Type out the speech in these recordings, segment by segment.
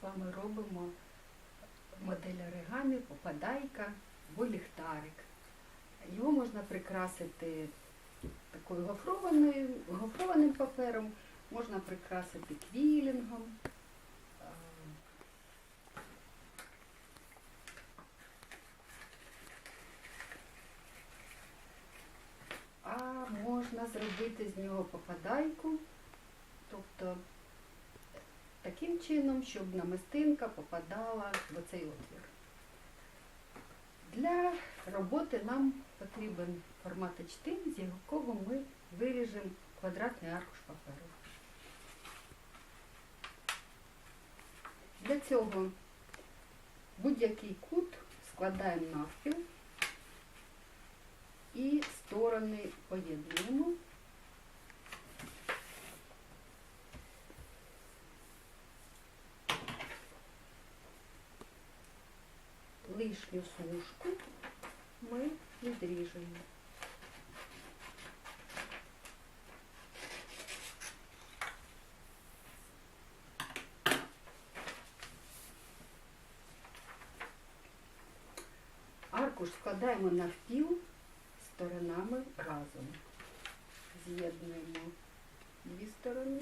з вами робимо модель оригамі, попадайка або ліхтарик. Його можна прикрасити такою гофрованою, гофрованим папером, можна прикрасити квілінгом. А можна зробити з нього попадайку, тобто таким чином, щоб намистинка попадала в оцей отвір. Для роботи нам потрібен формат H3, з якого ми виріжемо квадратний аркуш паперу. Для цього будь-який кут складаємо навпіл і сторони поєднуємо. Лишню смужку ми відріжемо. Аркуш складаємо навпіл сторонами разом. З'єднуємо дві сторони,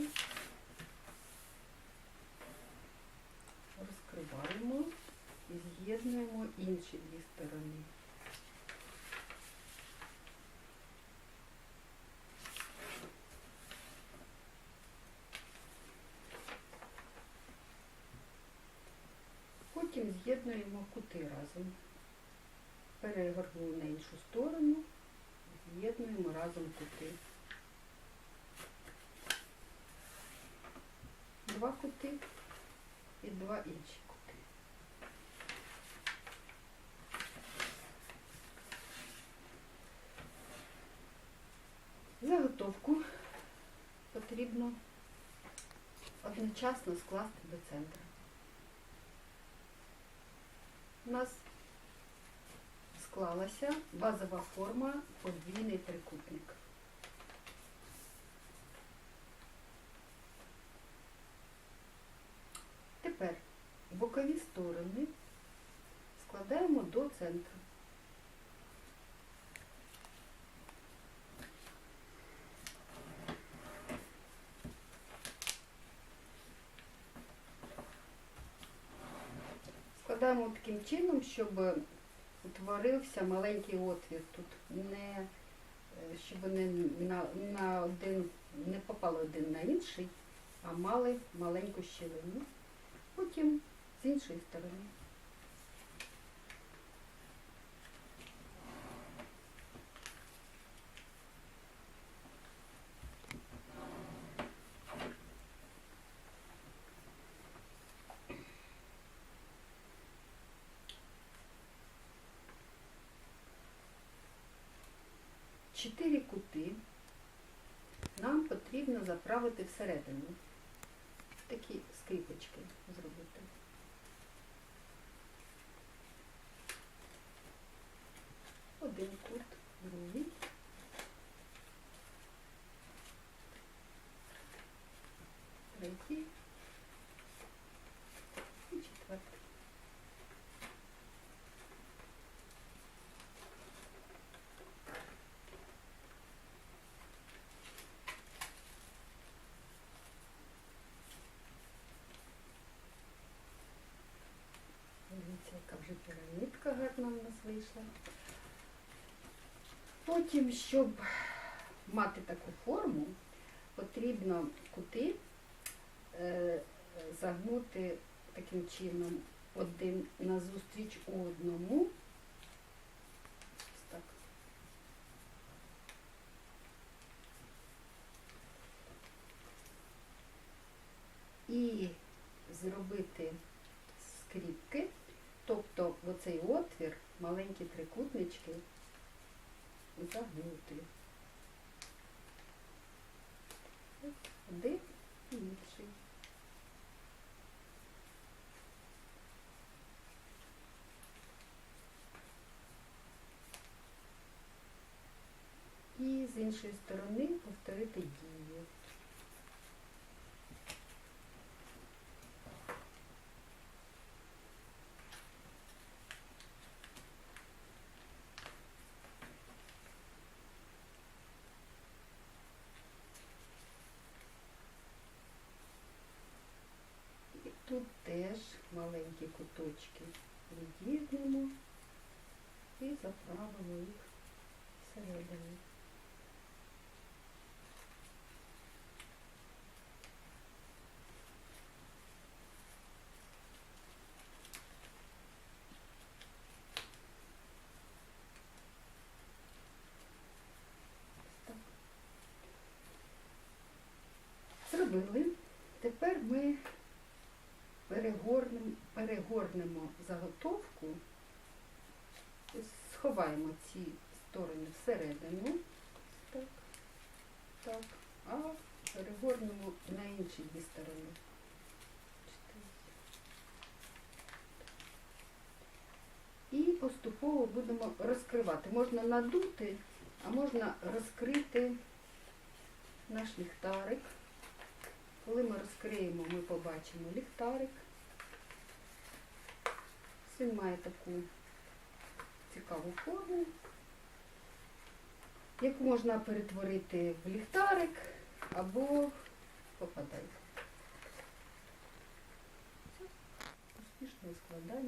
і з'єднуємо інші дві сторони. Потім з'єднуємо кути разом. Перегорнули на іншу сторону, з'єднуємо разом кути. Два кути і два інші Заготовку потрібно одночасно скласти до центру. У нас склалася базова форма подвійний трикутник. Тепер бокові сторони складаємо до центру. Складаємо таким чином, щоб утворився маленький отвір. Тут не щоб вони на, на один не попали один на інший, а мали маленьку щілину. Потім з іншої сторони. Чотири кути нам потрібно заправити всередину. Такі скріпочки зробити. Один кут, другий. Дивіться, яка вже пірамідка гарна в нас вийшла. Потім, щоб мати таку форму, потрібно кути е, загнути таким чином один назустріч одному. Ось так. І зробити скріпки, тобто в оцей отвір, маленькі трикутнички загнути. Один і інший. І з іншої сторони повторити дію. Листочки від'єднемо і заправимо їх всередину. Зробили. Тепер ми перегорнемо, перегорнемо заготовку, сховаємо ці сторони всередину. Так, так. А перегорнемо на інші дві сторони. І поступово будемо розкривати. Можна надути, а можна розкрити наш ліхтарик. Коли ми розкриємо, ми побачимо ліхтарик. Він має таку цікаву форму, яку можна перетворити в ліхтарик або попадай. Успішне складання.